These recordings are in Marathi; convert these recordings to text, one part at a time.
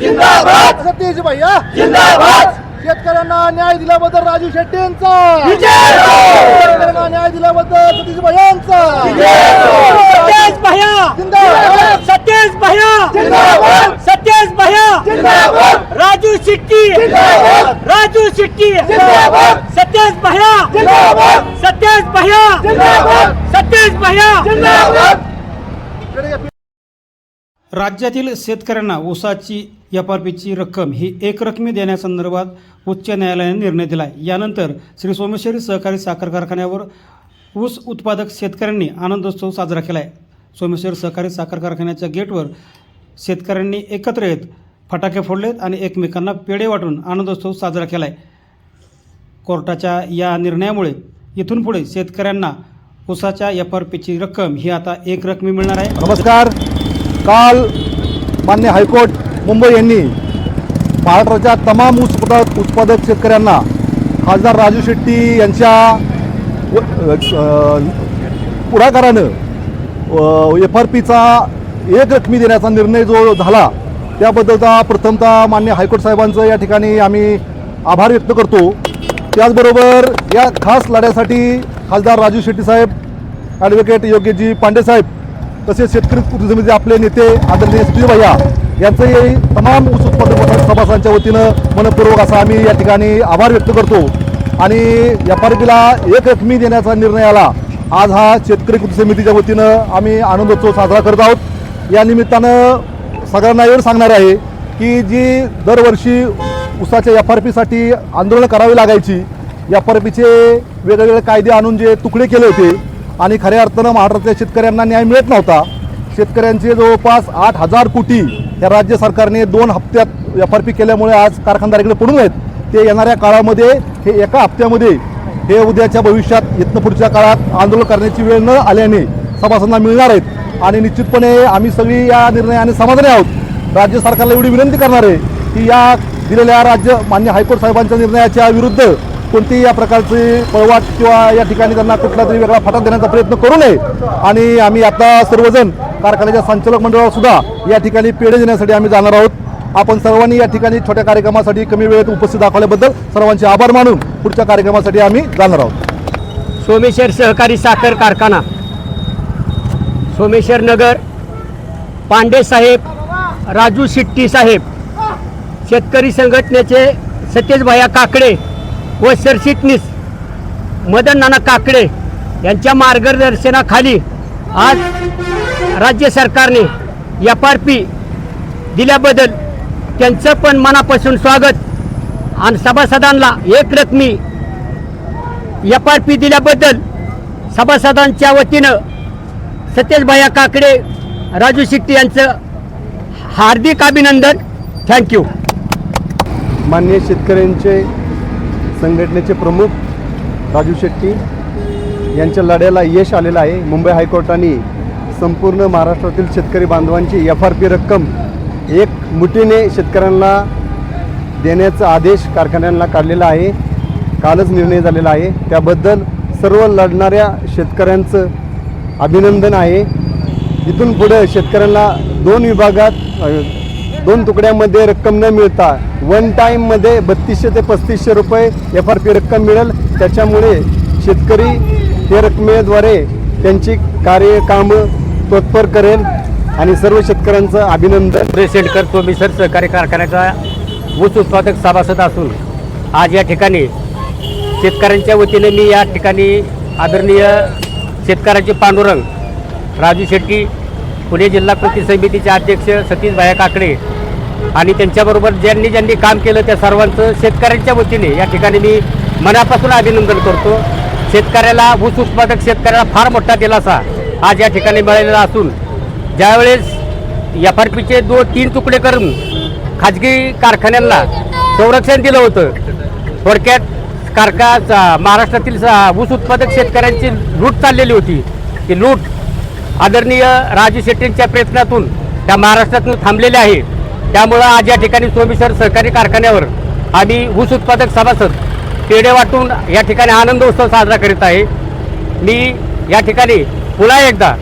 जिंदाबाद! सतीश भैया! जिंदाबाद! शेतकऱ्यांना न्याय दिल्याबद्दल राजू शेट्टी यांचा! शेतकऱ्यांना न्याय दिल्याबद्दल सतीश भैयांचा सत्याज भैया! जिंदाबाद! सत्याज भैया! जिंदाबाद! सत्याज भैया! जिंदाबाद! राजू शेट्टी! जिंदाबाद! राजू शेट्टी! जिंदाबाद! सत्याज भैया जिंदाबाद! सत्याज भैया जिंदाबाद! सत्याज भैया जिंदाबाद! राज्यातील शेतकऱ्यांना ऊसाची एफ आर पीची रक्कम ही एकरकमी देण्यासंदर्भात उच्च न्यायालयाने निर्णय दिला आहे यानंतर श्री सोमेश्वरी सहकारी साखर कारखान्यावर ऊस उत्पादक शेतकऱ्यांनी आनंदोत्सव साजरा केला आहे सोमेश्वर सहकारी साखर कारखान्याच्या गेटवर शेतकऱ्यांनी एकत्र येत फटाके फोडलेत आणि एकमेकांना पेढे वाटून आनंदोत्सव साजरा केला आहे कोर्टाच्या या निर्णयामुळे इथून पुढे शेतकऱ्यांना उसाच्या एफ आर पीची रक्कम ही आता एक रकमी मिळणार आहे. नमस्कार. काल मान्य हायकोर्ट मुंबई यांनी महाराष्ट्राच्या तमाम ऊस उत्पादक उत्पादक शेतकऱ्यांना खासदार राजू शेट्टी यांच्या पुढाकारानं एफ आर पीचा एक रकमी देण्याचा निर्णय जो झाला त्याबद्दलचा प्रथमतः मान्य हायकोर्ट साहेबांचं या ठिकाणी आम्ही आभार व्यक्त करतो. त्याचबरोबर या खास लढ्यासाठी खासदार राजू शेट्टी साहेब ॲडव्होकेट योग्यजी पांडे साहेब तसेच शेतकरी कृती आपले नेते आदरणीय स्त्री भैया यांचंही तमाम ऊस उत्पादक सभासांच्या वतीनं मनपूर्वक असा आम्ही या ठिकाणी आभार व्यक्त करतो. आणि एफ आर एक रकमी देण्याचा निर्णय आला. आज हा शेतकरी कृती समितीच्या वतीनं आम्ही आनंदोत्सव साजरा करत आहोत. या निमित्तानं सगळ्यांना एवढं सांगणार आहे की जी दरवर्षी उसाच्या एफ आर पीसाठी आंदोलनं करावी लागायची. एफ आर पीचे वेगवेगळे कायदे आणून जे तुकडे केले होते आणि खऱ्या अर्थानं महाराष्ट्रातल्या शेतकऱ्यांना न्याय मिळत नव्हता. शेतकऱ्यांचे जवळपास आठ हजार कोटी या राज्य सरकारने दोन हप्त्यात एफ आर पी केल्यामुळे आज कारखानदारीकडे पडून आहेत. ते येणाऱ्या काळामध्ये हे एका हप्त्यामध्ये हे उद्याच्या भविष्यात इथनं पुढच्या काळात आंदोलन करण्याची वेळ न आल्याने सभासदांना मिळणार आहेत. आणि निश्चितपणे आम्ही सगळी या निर्णयाने समाधानी आहोत. राज्य सरकारला एवढी विनंती करणार आहे की या दिलेल्या राज्य मान्य हायकोर्ट साहेबांच्या निर्णयाच्या विरुद्ध कोणतीही या प्रकारची पळवाट किंवा या ठिकाणी त्यांना कुठला तरी वेगळा फाटा देण्याचा प्रयत्न करू नये. आणि आम्ही आता सर्वजण कारखान्याच्या संचालक मंडळावर सुद्धा या ठिकाणी पेढे देण्यासाठी आम्ही जाणार आहोत. आपण सर्वांनी या ठिकाणी छोट्या कार्यक्रमासाठी कमी वेळेत उपस्थित दाखवल्याबद्दल सर्वांचे आभार मानून पुढच्या कार्यक्रमासाठी आम्ही जाणार आहोत. सोमेश्वर सहकारी साखर कारखाना सोमेश्वर नगर पांडे साहेब राजू शेट्टी साहेब शेतकरी संघटनेचे सतेज भैया काकडे व सरचिटणीस मदन नाना काकडे यांच्या मार्गदर्शनाखाली आज राज्य सरकारने एफ आर पी दिल्याबद्दल त्यांचं पण मनापासून स्वागत. आणि सभासदांना एक रकमी एफ आर पी दिल्याबद्दल सभासदांच्या वतीनं सतेजभाया काकडे राजू शिट्टी यांचं हार्दिक अभिनंदन. थँक्यू मान्य शेतकऱ्यांचे संघटनेचे प्रमुख राजू शेट्टी यांच्या लढ्याला यश आलेलं आहे. मुंबई हायकोर्टाने संपूर्ण महाराष्ट्रातील शेतकरी बांधवांची एफ आर पी रक्कम एक मुठीने शेतकऱ्यांना देण्याचा आदेश कारखान्यांना काढलेला आहे. कालच निर्णय झालेला आहे. त्याबद्दल सर्व लढणाऱ्या शेतकऱ्यांचं अभिनंदन आहे. इथून पुढं शेतकऱ्यांना दोन विभागात दोन तुकड्यामध्ये रक्कम न मिळता वन टाईममध्ये बत्तीसशे ते पस्तीसशे रुपये एफ आर पी रक्कम मिळेल. त्याच्यामुळे शेतकरी हे रकमेद्वारे त्यांची कार्य कामं तत्पर करेल आणि सर्व शेतकऱ्यांचं अभिनंदन. प्रेसिडेंटकर सर सहकारी कारखान्याचा ऊस उत्पादक सभासद असून आज या ठिकाणी शेतकऱ्यांच्या वतीने मी या ठिकाणी आदरणीय शेतकऱ्यांचे पांडुरंग राजू शेट्टी पुणे जिल्हा कृती समितीचे अध्यक्ष सतीश भाया काकडे आणि त्यांच्याबरोबर ज्यांनी ज्यांनी काम केलं त्या सर्वांचं शेतकऱ्यांच्या वतीने या ठिकाणी मी मनापासून अभिनंदन करतो. शेतकऱ्याला ऊस उत्पादक शेतकऱ्याला फार मोठा दिलासा आज या ठिकाणी मिळालेला असून ज्यावेळेस एफ आर पीचे दोन तीन तुकडे करून खाजगी कारखान्यांना संरक्षण दिलं होतं थोडक्यात कारखा महाराष्ट्रातील स- ऊस उत्पादक शेतकऱ्यांची लूट चाललेली होती. ती लूट आदरणीय राजू शेट्टींच्या प्रयत्नातून त्या महाराष्ट्रातून थांबलेल्या आहे. त्यामुळं आज या ठिकाणी सोमेश्वर सहकारी कारखान्यावर आम्ही ऊस उत्पादक सभासद पेढे वाटून या ठिकाणी आनंदोत्सव साजरा करीत आहे. मी या ठिकाणी पुन्हा एकदा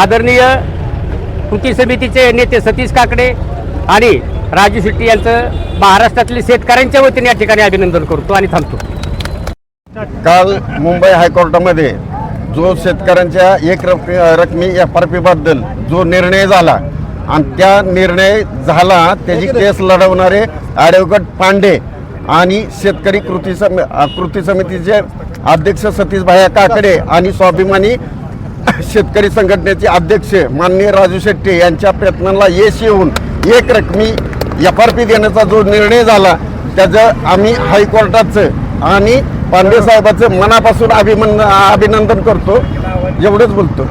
आदरणीय कृती समितीचे नेते सतीश काकडे आणि राजू शेट्टी यांचं महाराष्ट्रातील शेतकऱ्यांच्या वतीने या ठिकाणी अभिनंदन करतो आणि थांबतो. काल मुंबई हायकोर्टामध्ये जो शेतकऱ्यांच्या एक रक रकमी एफ आर पीबद्दल जो निर्णय झाला आणि त्या निर्णय झाला त्याची केस लढवणारे ॲडव्होकेट पांडे आणि शेतकरी कृती सम कृती समितीचे अध्यक्ष सतीश भाया काकडे आणि स्वाभिमानी शेतकरी संघटनेचे अध्यक्ष माननीय राजू शेट्टी यांच्या प्रयत्नाला यश येऊन एक रकमी एफ आर पी देण्याचा जो निर्णय झाला त्याचं आम्ही हायकोर्टाचं आणि पांडे साहेबाचं मनापासून अभिमन अभिनंदन करतो. एवढंच बोलतो.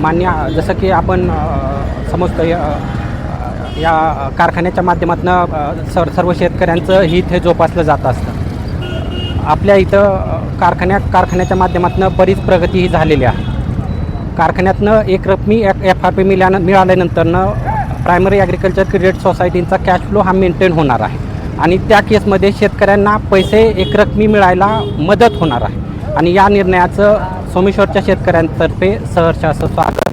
मान्य जसं की आपण समजतं या या कारखान्याच्या माध्यमातून सर सर्व शेतकऱ्यांचं हित हे जोपासलं जात असतं. आपल्या इथं कारखान्या कारखान्याच्या माध्यमातून बरीच प्रगती ही झालेली आहे. कारखान्यातनं एक रकमी एफ आर पी मिळाल्या मिळाल्यानंतरनं प्रायमरी ॲग्रिकल्चर क्रेडिट सोसायटींचा कॅश फ्लो हा मेंटेन होणार आहे. आणि त्या केसमध्ये शेतकऱ्यांना पैसे एक रकमी मिळायला मदत होणार आहे. आणि या निर्णयाचं सोमेश्वरच्या शेतकऱ्यांतर्फे सहर्ष असं स्वागत